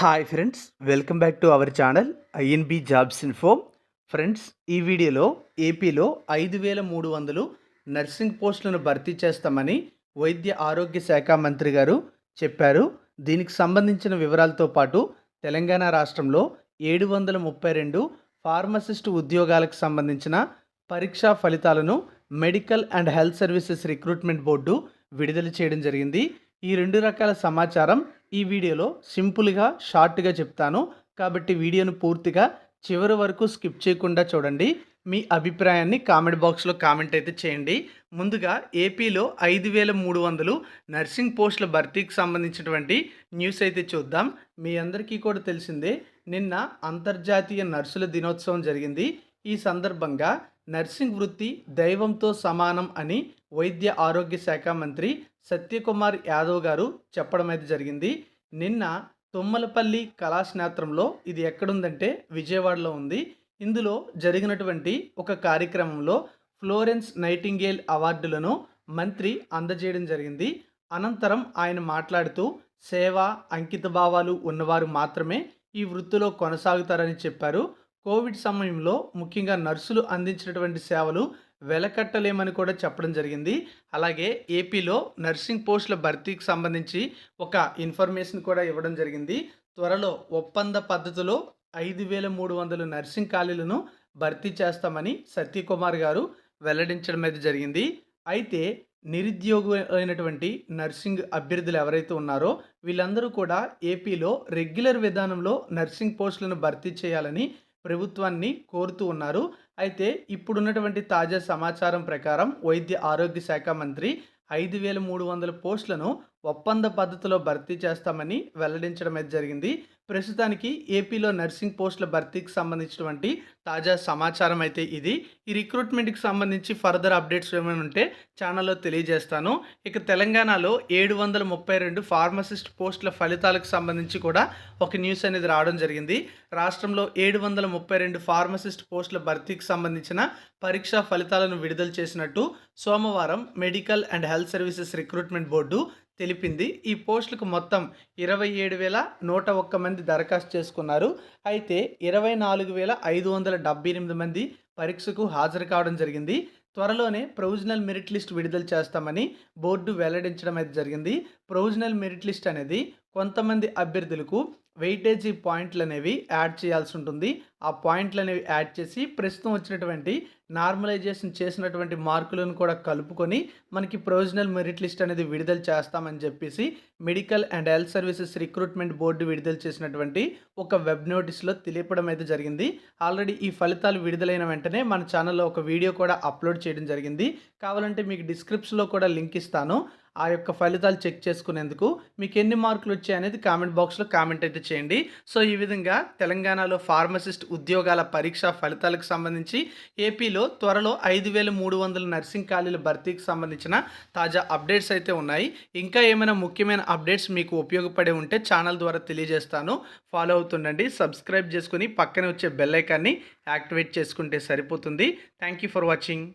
Hi friends welcome back to our channel INB jobs info friends ఈ వీడియోలో ఏపీలో ఐదు వేల మూడు వందలు నర్సింగ్ పోస్టులను భర్తీ చేస్తామని వైద్య ఆరోగ్య శాఖ మంత్రి గారు చెప్పారు. దీనికి సంబంధించిన వివరాలతో పాటు తెలంగాణ రాష్ట్రంలో ఏడు వందల ముప్పై రెండు ఫార్మసిస్ట్ ఉద్యోగాలకు సంబంధించిన పరీక్షా ఫలితాలను medical and health services recruitment board విడుదల చేయడం జరిగింది. ఈ రెండు రకాల సమాచారం ఈ వీడియోలో సింపుల్గా షార్ట్గా చెప్తాను. కాబట్టి వీడియోను పూర్తిగా చివరి వరకు స్కిప్ చేయకుండా చూడండి. మీ అభిప్రాయాన్ని కామెంట్ బాక్స్లో కామెంట్ అయితే చేయండి. ముందుగా ఏపీలో ఐదు వేల మూడు వందలు నర్సింగ్ పోస్టుల భర్తీకి సంబంధించినటువంటి న్యూస్ అయితే చూద్దాం. మీ అందరికీ కూడా తెలిసిందే నిన్న అంతర్జాతీయ నర్సుల దినోత్సవం జరిగింది. ఈ సందర్భంగా నర్సింగ్ వృత్తి దైవంతో సమానం అని వైద్య ఆరోగ్య శాఖ మంత్రి సత్యకుమార్ యాదవ్ గారు చెప్పడం అయితే జరిగింది. నిన్న తుమ్మలపల్లి కళాశాస్త్రంలో ఇది ఎక్కడుందంటే విజయవాడలో ఉంది. ఇందులో జరిగినటువంటి ఒక కార్యక్రమంలో ఫ్లోరెన్స్ నైటింగేల్ అవార్డులను మంత్రి అందజేయడం జరిగింది. అనంతరం ఆయన మాట్లాడుతూ సేవ అంకిత భావాలు ఉన్నవారు మాత్రమే ఈ వృత్తిలో కొనసాగుతారని చెప్పారు. కోవిడ్ సమయంలో ముఖ్యంగా నర్సులు అందించినటువంటి సేవలు వెలకట్టలేమని కూడా చెప్పడం జరిగింది. అలాగే ఏపీలో నర్సింగ్ పోస్టుల భర్తీకి సంబంధించి ఒక ఇన్ఫర్మేషన్ కూడా ఇవ్వడం జరిగింది. త్వరలో ఒప్పంద పద్ధతిలో ఐదు వేల మూడు వందల నర్సింగ్ ఖాళీలను భర్తీ చేస్తామని సత్యకుమార్ గారు వెల్లడించడం అయితే జరిగింది. అయితే నిరుద్యోగ అయినటువంటి నర్సింగ్ అభ్యర్థులు ఎవరైతే ఉన్నారో వీళ్ళందరూ కూడా ఏపీలో రెగ్యులర్ విధానంలో నర్సింగ్ పోస్టులను భర్తీ చేయాలని ప్రభుత్వాన్ని కోరుతూ ఉన్నారు. అయితే ఇప్పుడున్నటువంటి తాజా సమాచారం ప్రకారం వైద్య ఆరోగ్య శాఖ మంత్రి ఐదు వేల మూడు వందల పోస్టులను ఒప్పంద పద్ధతిలో భర్తీ చేస్తామని వెల్లడించడం అయితే జరిగింది. ప్రస్తుతానికి ఏపీలో నర్సింగ్ పోస్టుల భర్తీకి సంబంధించినటువంటి తాజా సమాచారం అయితే ఇది. ఈ రిక్రూట్మెంట్కి సంబంధించి ఫర్దర్ అప్డేట్స్ ఏమైనా ఉంటే ఛానల్లో తెలియజేస్తాను. ఇక తెలంగాణలో ఏడు వందల ముప్పై రెండు ఫార్మసిస్ట్ పోస్టుల ఫలితాలకు సంబంధించి కూడా ఒక న్యూస్ అనేది రావడం జరిగింది. రాష్ట్రంలో ఏడు వందల ముప్పై రెండు ఫార్మసిస్ట్ పోస్టుల భర్తీకి సంబంధించిన పరీక్షా ఫలితాలను విడుదల చేసినట్టు సోమవారం medical and health services recruitment board తెలిపింది. ఈ పోస్టులకు మొత్తం ఇరవై ఏడు వేల నూట ఒక్క మంది దరఖాస్తు చేసుకున్నారు. అయితే ఇరవై నాలుగు వేల ఐదు వందల డెబ్బై ఎనిమిది మంది పరీక్షకు హాజరు కావడం జరిగింది. త్వరలోనే ప్రొవిజనల్ మెరిట్ లిస్ట్ విడుదల చేస్తామని బోర్డు వెల్లడించడం అయితే జరిగింది. ప్రొవిజనల్ మెరిట్ లిస్ట్ అనేది కొంతమంది అభ్యర్థులకు వెయిటేజీ పాయింట్లు అనేవి యాడ్ చేయాల్సి ఉంటుంది. ఆ పాయింట్లు అనేవి యాడ్ చేసి ప్రస్తుతం వచ్చినటువంటి నార్మలైజేషన్ చేసినటువంటి మార్కులను కూడా కలుపుకొని మనకి ప్రొవిజనల్ మెరిట్ లిస్ట్ అనేది విడుదల చేస్తామని చెప్పేసి medical and health services recruitment board విడుదల చేసినటువంటి ఒక వెబ్ నోటీస్లో తెలియపడం అయితే జరిగింది. ఆల్రెడీ ఈ ఫలితాలు విడుదలైన వెంటనే మన ఛానల్లో ఒక వీడియో కూడా అప్లోడ్ చేయడం జరిగింది. కావాలంటే మీకు డిస్క్రిప్షన్లో కూడా లింక్ ఇస్తాను. ఆ యొక్క ఫలితాలు చెక్ చేసుకునేందుకు మీకు ఎన్ని మార్కులు వచ్చాయనేది కామెంట్ బాక్స్లో కామెంట్ అయితే చేయండి. సో ఈ విధంగా తెలంగాణలో ఫార్మసిస్ట్ ఉద్యోగాల పరీక్ష ఫలితాలకు సంబంధించి ఏపీలో త్వరలో ఐదు వేల మూడు వందల నర్సింగ్ ఖాళీల భర్తీకి సంబంధించిన తాజా అప్డేట్స్ అయితే ఉన్నాయి. ఇంకా ఏమైనా ముఖ్యమైన అప్డేట్స్ మీకు ఉపయోగపడే ఉంటే ఛానల్ ద్వారా తెలియజేస్తాను. ఫాలో అవుతుండండి. సబ్స్క్రైబ్ చేసుకుని పక్కనే వచ్చే బెల్ ఐకాన్ని యాక్టివేట్ చేసుకుంటే సరిపోతుంది. Thank you for watching.